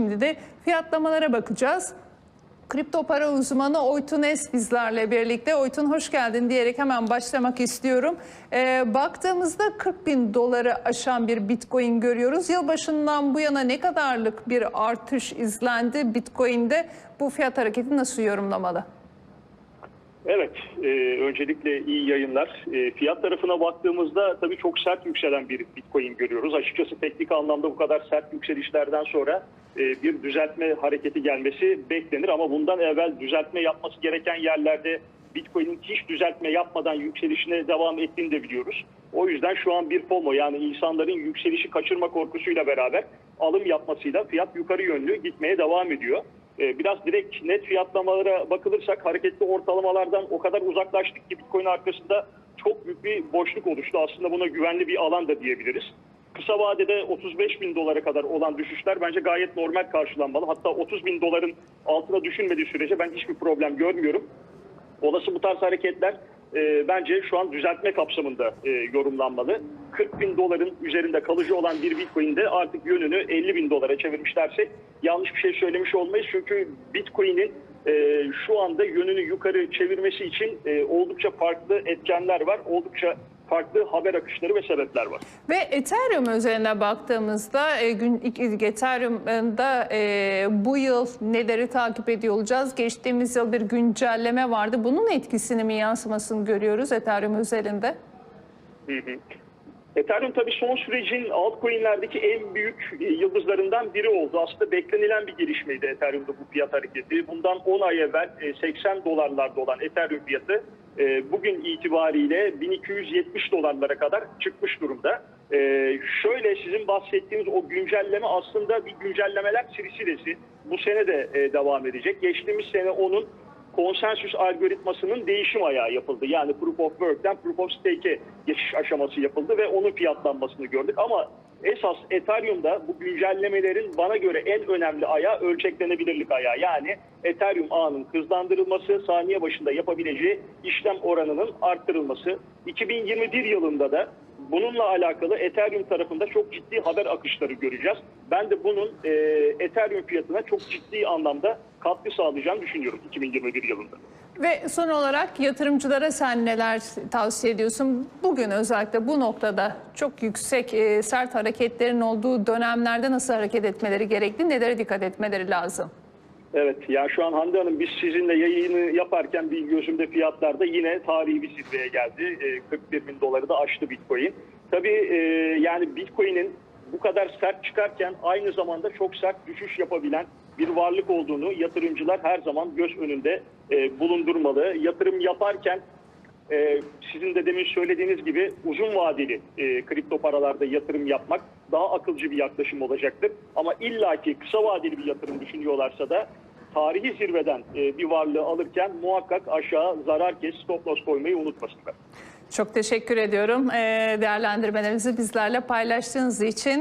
Şimdi de fiyatlamalara bakacağız. Kripto para uzmanı Oytun Es bizlerle birlikte. Oytun hoş geldin diyerek hemen başlamak istiyorum. Ee, baktığımızda 40 bin doları aşan bir bitcoin görüyoruz. Yılbaşından bu yana ne kadarlık bir artış izlendi bitcoin'de? Bu fiyat hareketi nasıl yorumlamalı? Evet, e, öncelikle iyi yayınlar. E, fiyat tarafına baktığımızda tabii çok sert yükselen bir Bitcoin görüyoruz. Açıkçası teknik anlamda bu kadar sert yükselişlerden sonra e, bir düzeltme hareketi gelmesi beklenir. Ama bundan evvel düzeltme yapması gereken yerlerde Bitcoin'in hiç düzeltme yapmadan yükselişine devam ettiğini de biliyoruz. O yüzden şu an bir FOMO yani insanların yükselişi kaçırma korkusuyla beraber alım yapmasıyla fiyat yukarı yönlü gitmeye devam ediyor. Ee, Biraz direkt net fiyatlamalara bakılırsak hareketli ortalamalardan o kadar uzaklaştık ki Bitcoin arkasında çok büyük bir boşluk oluştu. Aslında buna güvenli bir alan da diyebiliriz. Kısa vadede 35 bin dolara kadar olan düşüşler bence gayet normal karşılanmalı. Hatta 30 bin doların altına düşünmediği sürece ben hiçbir problem görmüyorum. Olası bu tarz hareketler e, bence şu an düzeltme kapsamında e, yorumlanmalı. 40 bin doların üzerinde kalıcı olan bir Bitcoin'de artık yönünü 50 bin dolara çevirmişlersek yanlış bir şey söylemiş olmayız. Çünkü Bitcoin'in e, şu anda yönünü yukarı çevirmesi için e, oldukça farklı etkenler var. Oldukça farklı haber akışları ve sebepler var. Ve Ethereum üzerine baktığımızda e, gün Ethereum'da e, bu yıl neleri takip ediyor olacağız? Geçtiğimiz yıl bir güncelleme vardı. Bunun etkisini mi yansımasını görüyoruz Ethereum üzerinde? Ethereum tabii son sürecin altcoin'lerdeki en büyük e, yıldızlarından biri oldu. Aslında beklenilen bir gelişmeydi Ethereum'da bu fiyat hareketi. Bundan 10 ay evvel e, 80 dolarlarda olan Ethereum fiyatı e, bugün itibariyle 1270 dolarlara kadar çıkmış durumda. E, Şöyle sizin bahsettiğiniz o güncelleme aslında bir güncellemeler silsilesi. Bu sene de e, devam edecek. Geçtiğimiz sene onun konsensüs algoritmasının değişim ayağı yapıldı. Yani Proof of Work'ten Proof of Stake'e geçiş aşaması yapıldı ve onun fiyatlanmasını gördük. Ama esas Ethereum'da bu güncellemelerin bana göre en önemli ayağı ölçeklenebilirlik ayağı. Yani Ethereum ağının hızlandırılması, saniye başında yapabileceği işlem oranının arttırılması. 2021 yılında da Bununla alakalı Ethereum tarafında çok ciddi haber akışları göreceğiz. Ben de bunun e, Ethereum fiyatına çok ciddi anlamda katkı sağlayacağını düşünüyorum 2021 yılında. Ve son olarak yatırımcılara sen neler tavsiye ediyorsun? Bugün özellikle bu noktada çok yüksek e, sert hareketlerin olduğu dönemlerde nasıl hareket etmeleri gerekli? Nelere dikkat etmeleri lazım? Evet, ya şu an Hande Hanım biz sizinle yayını yaparken bir gözümde fiyatlarda yine tarihi bir zirveye geldi. E, 41 bin doları da aştı Bitcoin. Tabii e, yani Bitcoin'in bu kadar sert çıkarken aynı zamanda çok sert düşüş yapabilen bir varlık olduğunu yatırımcılar her zaman göz önünde e, bulundurmalı. Yatırım yaparken ee, sizin de demin söylediğiniz gibi uzun vadeli e, kripto paralarda yatırım yapmak daha akılcı bir yaklaşım olacaktır. Ama illaki kısa vadeli bir yatırım düşünüyorlarsa da tarihi zirveden e, bir varlığı alırken muhakkak aşağı zarar kes stop loss koymayı unutmasınlar. Çok teşekkür ediyorum e, değerlendirmelerinizi bizlerle paylaştığınız için.